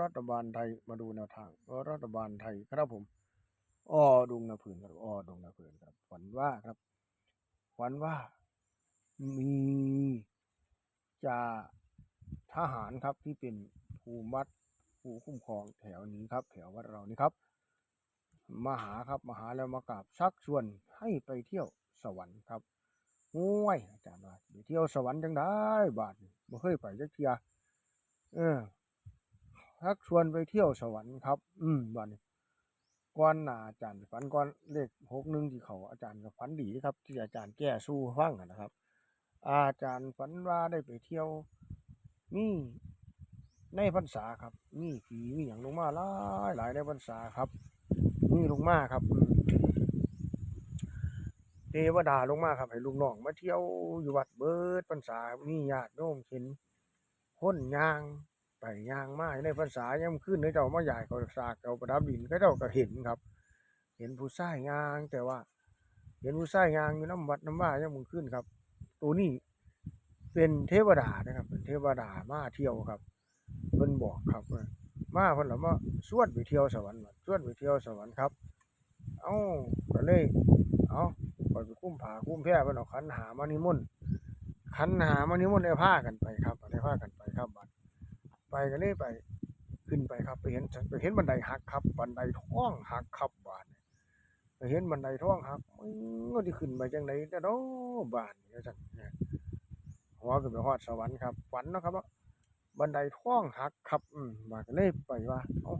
รัฐบาลไทยมาดูแนวทาง รัฐบาลไทยครับผมอ้อดงนาผืนครับอ้อดงนาผืนครับฝันว่าครับฝันว่า มีจ่าทหารครับที่เป็นภูมิวัดผู้คุ้มครองแถวนี้ครับ แถววัดเรานี่ครับมาหาครับมาหาแล้วมากราบชักชวนให้ไปเที่ยวสวรรค์ครับโอ้ยอาจารย์ว่าไปเที่ยวสวรรค์จังได้บาทนี่บ่เคยไปจักเที่ยเออ ชักชวนไปเที่ยวสวรรค์ครับ อืมบานี้ก่อนหนาอาจารย์ฝันก่อนเลขหกหนึ่งที่เขาอาจารย์ก็ฝันดีนะครับ ที่อาจารย์แก้สู้ฟังนะครับ อาจารย์ฝันว่าได้ไปเที่ยวมีในพรรษาครับมีผีมีอย่างลงมาหลายหลายในพรรษาครับมีลงมาครับเทวดาลงมาครับให้ลูกน้องมาเที่ยวอยู่วัดเบิดพรรษามีญาติโยมเห็นคนยาง ไปยางมาในพรรษายังขึ้นในเจ้ามาใหญ่เขาสากเขาประดับดินก็เจ้าก็เห็นครับ เห็นผู้ชายยางแต่ว่า เห็นผู้ชายยางอยู่น้ำวัดน้ำว่ายังมึงขึ้นครับ ตัวนี้เป็นเทวดานะครับ เป็นเทวดามาเที่ยวครับเพิ่นบอกครับว่ามาเพิ่นละมาสวดไปเที่ยวสวรรค์สวดไปเที่ยวสวรรค์ครับ เอ้าก็เลยเอ้าปล่อยไปคุ้มผาคุ้มแพร่เพิ่นเอาขันหามานิมนต์ขันหามานิมนต์ได้พากันไปครับได้พากันไปครับบัด ไปก็เลยไป ขึ้นไปครับ ไปเห็นไปเห็นบันไดหักครับ บันไดท้องหักครับบานไปเห็นบันไดท้องหักมึงก็ที่ขึ้นไปจังไดเด้อเนบาดนี้จังเนี่ยหัวขึ้นไปฮอดสวรรค์ครับฝันนะครับว่าบันไดท้องหักครับ อืมบาดก็เลยไปว่าเอ้า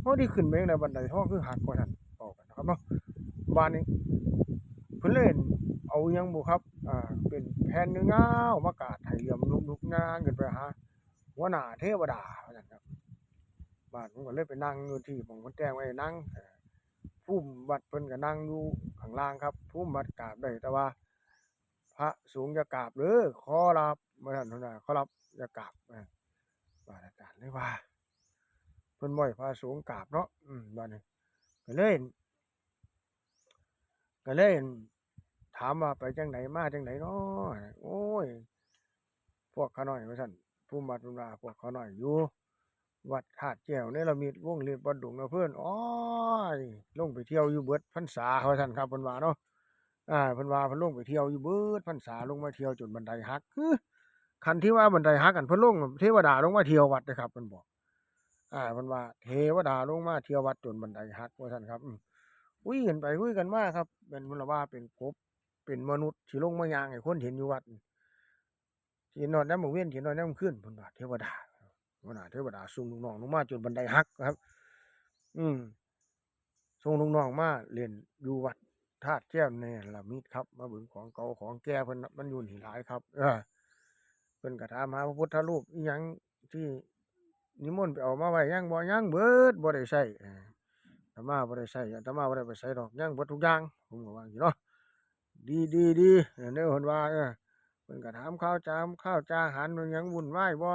เฮาที่ขึ้นไปจังไดบันไดท้องคือหักว่าซั่นบอกกันนะครับเนาะบ้านนี้เพิ่นเล่นเอายังบุครับ อ่า เป็นแผ่นเงาวมากาดให้เหลี่ยมลุกๆงานขึ้นไปหา หัวหน้าเทวดาว่าซั่นครับบ้านผมก็เลยไปนั่งอยู่ที่หม้องเพิ่นแต่งไว้นั่งเอ่อภูมิวัดเพิ่นก็นั่งอยู่ข้างล่างครับภูมิวัดกราบได้แต่ว่า พระสูงฆ์อย่ากราบเด้อขอรับว่ทันพุ่นน่ะขอรับอย่ากราบอาบาดอาจารย์เลยว่า เพิ่นบ่ให้พระสูงกราบเนาะอืมบัดนี้ก็เลยก็เลยถามว่าไปจังไหนมาจังไหนเนาะโอ้ย พวกเขาน้อยว่าซั่น ภูมิวัดภูมิว่าพวกเขาหน้อยอยู่ วัดธาตุแก้วเนรมิตวงเล็บวัดดงนะเพิ่อนอ้อยลงไปเที่ยวอยู่เบิดพรรษาว่าซั่นครับพิ่นวาเนาะอ่าพิ่นวาพิ่นลงไปเที่ยวอยู่เบิดพรรษาลงมาเที่ยวจนบันไดหักคันที่ว่าบันไดหักกันพิ่นลงเทวดาลงมาเที่ยววัดเด้อครับเพิ่นบอก อ่าพิ่นวาเทวดาลงมาเที่ยววัดจนบันไดหักว่าซั่นครับอืมคุยกันไปคุยกันมากครับเป็นมนลว่าเป็นกบเป็นมนุษย์ที่ลงมายางให้คนเห็นอยู่วัด ทีนอนน้ำมือเว้นทีนอนน้ำขึ้นพิ่นว่าเทวดาเทวดาเทวดาส่งลูกน้องลงมาจนบันไดหักครับ อืมส่งลูกน้องมาเรียนอยู่วัดธาตุแก้วในละมิดครับมาบิ่งของเก่าของแก่เพิ่นมันอยู่นี่หลายครับ เออเพิ่นก็ถามหาพระพุทธรูปอีหยังที่นิมนต์ไปเอามาไว้ยังบ่ยังเบิดบ่ได้ใช้เอออาตมาบ่ได้ใช้อาตมาบ่ได้ไปใช้ดอกยังเบิดทุกอย่างผมก็ว่าจังซี้เนาะดีดีดีเออแนวเพิ่นว่าเออ เพิ่นก็ถามข่าวจามข้าวจาอาหารมันยังวุ่นวายบ่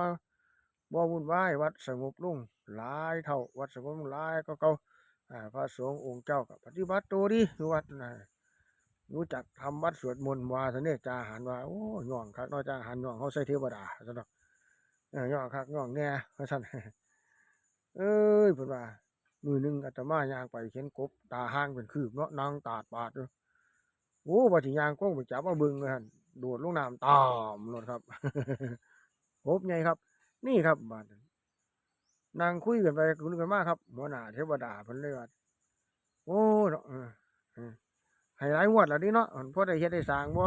บ่วุ่นวายวัดสงบลงหลายเท่าวัดสงบลงหลายก็เก่าอ่าพระสงฆ์องค์เจ้าก็ปฏิบัติตัวดีอยู่วัดน่ะรู้จักทำวัดสวดมนต์ว่าซั่นเด้จาอาหารว่าโอ้ย่องคักเนาะจาอาหารย่องเฮาใส่เทวดาซั่นดอกเออย่องคักย่องแน่ว่าซั่นเอ้ยเพิ่นว่ามือหนึงอาตมาย่างไปเห็นกบตาห้างเป็นคืบเนาะนางตาดบาดอยู่ โอ้ว่าสิย่างก้งไปจับมาบิ่งว่าซั่นโดดลงน้ำตามโลดครับกบใหญ่ครับ นี่ครับบาดนั้นางคุยกันไปคุยกันมากครับหัวหน้าเทวดาเพิ่นเลยว่าโอ้เนาะเออให้หลายงวดแล้วดิเนาะพอได้เฮ็ดได้สร้างบ่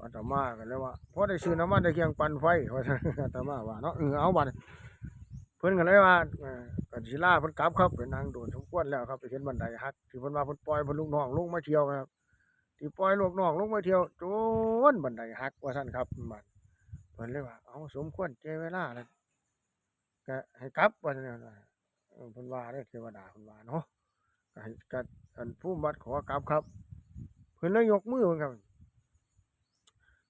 อาตมาก็เลยว่าพอได้ซื้อน้ำมันได้เคียงปั่นไฟว่าซั่อาตมาว่าเนาะเออเอาบัดเพิ่นก็เลยว่าเอ่อก็สิลาเพิ่นกลับครับไปนั่งโดนสมควรแล้วครับไปเห็นบันไดฮักที่เพิ่นว่าเพิ่นปล่อยเพิ่นลูกน้องลงมาเที่ยวครับ ที่ปล่อยลูกน้องลงมาเที่ยวจนบันไดฮักว่าซั่นครับบัดเพิ่นเลยว่าเอาสมควรแก่เวลาแล้วก็ให้กลับว่าซั่นน่ะเออเพิ่นว่าเด้อเทวดาเพิ่นว่าเนาะก็ให้ก็อันผู้บัดขอกลับครับ เพิ่นเลยยกมือเพิ่นครับ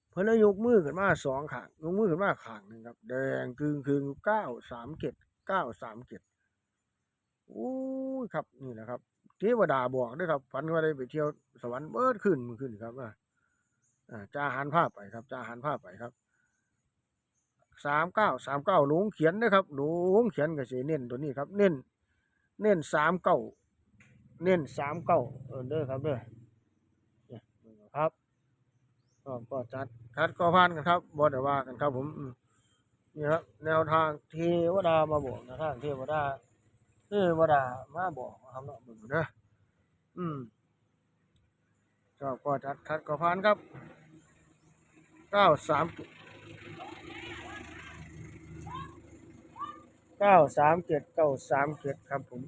เพิ่นเลยยกมือขึ้นมาสองข้างยกมือขึ้นมาข้างหนึ่งครับแดงกึ่งคือเก้าสามเจ็ดเก้าสามเจ็ดโอ้ยครับนี่แหละครับ เทวดาบอกเด้วยครับ ฝันว่าได้ไปเที่ยวสวรรค์เบิดขึ้นขึ้นครับว่าอ่าจ้าหันภาพไปครับจ้าหันภาพไปครับสามเก้าสามเก้าลุงเขียนนะครับลุงเขียนก็สิเน้นตัวนี้ครับ เน้น เน้นสามเก้าเน้นสามเก้าเออเด้อครับเด้อเนี่ยครับก็ก็จัดคัดก็ผ่านกันครับบ่ได้ว่ากันครับผมนี่ครับแนวทางเทวดามาบอกนะทางเทวดา วดามาบอกครับเนาะเบิ่งเด้ออืมชอบก็จัดคัดก็ผ่านครับเก้าสามเก้าสามเจ็ดเก้าสามเจ็ดครับผม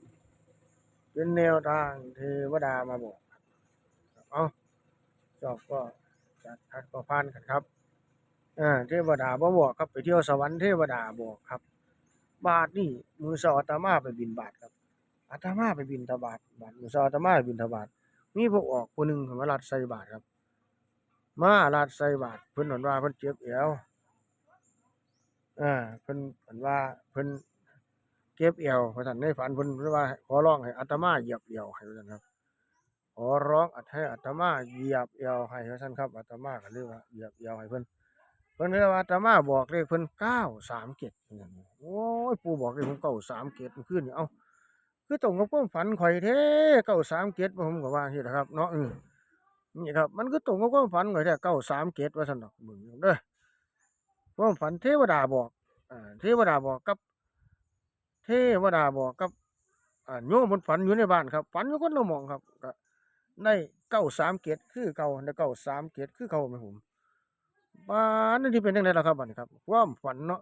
เป็นแนวทางเทวดามาบอกเอาจอบก็จัดคัดก็พานกันครับอ่าเทวดาบ่บอกครับไปเที่ยวสวรรค์เทวดาบอกครับ บาทนี่มือสออาตมาไปบินบาทครับอาตมาไปบินทบาทบาทมือสออาตมาไปบินทบาทมีพวกออกคนหนึ่งมาลัดใส่บาทครับ มาลัดใส่บาทเพิ่นหนว่าเพิ่นเจ็บเอวอ่าเพิ่นเพิ่นว่าเพิ่นเก็บเอวพระท่านในฝันเพิ่นเพิ่นว่าขอร้องให้อาตมาเหยียบเอวให้ว่าซั่นครับขอร้องอัดให้อาตมาเหยียบเอวให้ว่าซั่นครับอาตมาก็เลยว่าเหยียบเอวให้เพิ่น เพิ่นเลยว่าอาตมาบอกเลขเพิ่น937นั่นโอ้ยปู่บอกเลขผม937เมื่อคืนนี่เอ้าคือตรงกับความฝันข่อยแท้937ผมก็ว่าจังซี่ล่ะครับเนาะอือนี่ครับ มันคือตรงกับความฝันข่อยแท้937ว่าซั่นอกเบิ่งเด้อความฝันเทวดาบอกอ่าเทวดาบอกกับ เทวดาบอกกับอ่าโยมเพิ่นฝันอยู่ในบ้านครับฝันอยู่คนละหมองครับก็ได้เก้าสามเกตคือเก่าได้เก้าสามเกตคือเก่าไหมผม บ้านนั่นที่เป็นจังไดล่ะครับบัดนี้ครับความฝันเนาะ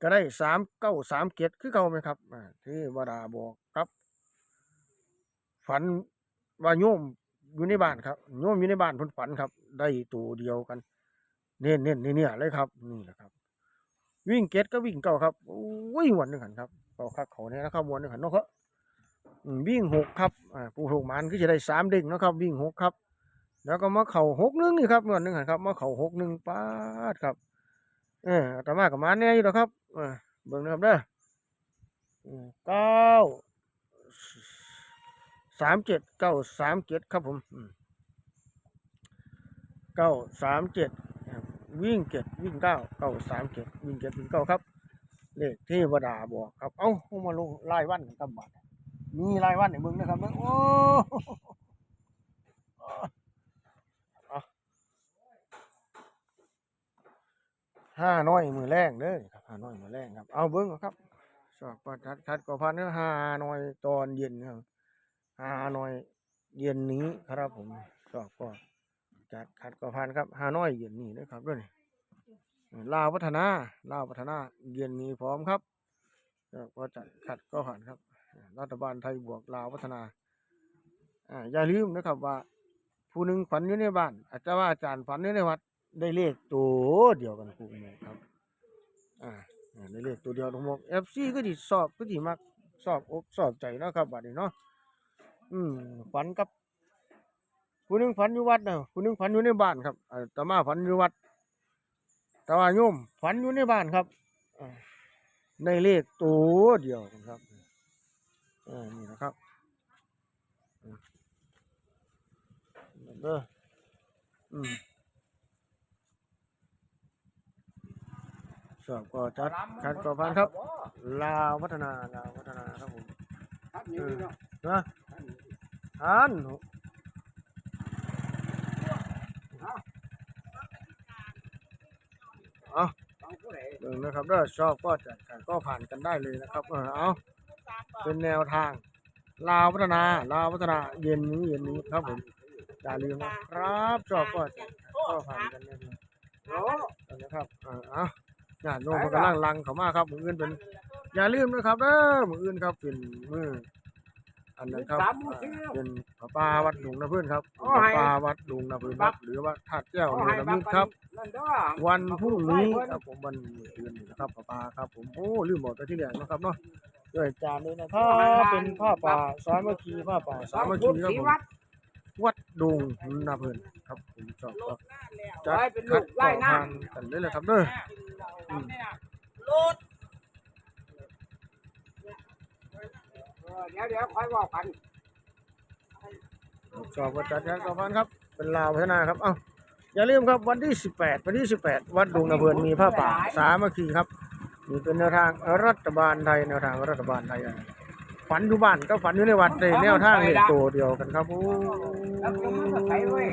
ก็ได้สามเก้าสามเกตคือเก่าไหมครับอ่วดาบอกครับ ฝันว่าโยมอยู่ในบ้านครับโยมอยู่ในบ้านพนฝันครับ ได้ตัวเดียวกัน เน้นเน้นนี่เนี่ยเลยครับ นี่แหละครับ วิ่งเกตก็วิ่งเก่าครับโอ้ยหวนหนึ่งหันครับเก่าคักเขาเนี่ยนะครับหวนหนึ่งหันเนาะครับวิ่งหกครับอ่าปูถูกมันก็จะได้สามเด้งนะครับ วิ่งหกครับ แล้วก็มาเข่าหกหนึงนี่ครับหวนหนึ่งครับมาเข่าหกหนึ่งป้าดครับ เอออาตมากับมาแน่อยู่แล้วครับอ่าเบิ่งนะครับเด้อเก้าสามเจ็ดเก้าสามเจ็ดครับผมเก้าสามเจ็ดวิ่งเจ็ดวิ่งเก้าเก้าสามเจ็ดวิ่งเจ็ดวิ่งเก้าครับเลขเทวดาบอกครับ เอ้ามาลงรายวันกันครับบัดมีรายวันในมึงนะครับเด้อโอ้เอา ห้าน้อยมือแรงเด้อครับห้าน้อยมือแรงครับ เอาเบิ้งเอาครับสอบประทัดคัดก็พันเนื้อห้าน้อยตอนเย็นครับห้าน้อยเย็นนี้ครับผมสอบก็จัดขัดกระพันครับฮาน้อยเย็นนี้นะครับด้วยลาวพัฒนาลาวพัฒนาเย็นนี้พร้อมครับก็จัดขัดก็ผ่านครับ รัฐบาลไทยบวกลาวพัฒนาอ่าอย่าลืมนะครับว่า ผู้หนึ่งฝันอยู่ในบ้านอาจจะว่าอาจารย์ฝันอยู่ในวัด ได้เลขตัวเดียวกันคู่หมครับ อ่าได้เลขตัวเดียวทั้งหมดเอฟซีก็ดีสอบก็ดีมักสอบอกสอบใจเนาะครับบัดนี้เนาะอืมฝันกับผู้นึงฝันอยู่วัดนะผู้นึงฝันอยู่ในบ้านครับอาตมาฝันอยู่วัดแต่ว่าโยมฝันอยู่ในบ้านครับในเลขตัวเดียวกันครับอ่านี่นะครับเด้ออืม สอบก็จัดคัดก็พันครับ ลาวพัฒนาลาวพัฒนาครับผมนะนะทานเอาฟังผู้ใดเบิ่งนะครับเด้อชอบก็จัดการก็ผ่านกันได้เลยนะครับเออเอาเป็นแนวทาง ลาวพัฒนาลาวพัฒนาเย็นนี้เย็นนี้ครับผมอย่าลืมนะครับชอบก็จัดการก็ผ่านกันได้เลยโอ้นะครับออเอา ญาติโยมเพิ่นกำลังลังเข้ามาครับมืออื่นเป็นอย่าลืมนะครับเด้อมืออื่นครับเป็นมืออันนั้นครับอ่าเป็นพระป่าวัดดุงนะเพื่อนครับพระป่าวัดดุงนะเพื่อนครับหรือว่าธาตุแก้วเอาเนให้รบัมิกตครับนั่นเด้อวันพรุ่งนี้ครับผมวันอื่นนะครับป้าปาครับ ผมโอ้ลืมบอกแต่ที่แรกนะครับเนาะด้วยจานนี้นะครับเป็นผ้าป่าสามัคคีผ้าป่าสามัคคีครับสีผม วัดดงนาเพินครับผมชอบก็จัดไว้เป็นลูคัดต่อน้ทานกันเลยแหละครับเด้อเออเดี๋ยวเดี๋ยวค่อยบอกกันชอบก็จัดการต่อพันครับ เป็นลาวพัฒนาครับ เอ้าอย่าลืมครับวันที่ 18 วันที่ 18 วัดดงนาเบินมีผ้าป่าสามัคคีครับนี่เป็นแนวทางรัฐบาลไทยแนวทางรัฐบาลไทยอะ ฝันอยู่บ้านก็ฝันอยู่ในวัดในแนวทางนี่ตัวเดียวกันครับโอ้ แล้วก็มันก็ใส่เว้ย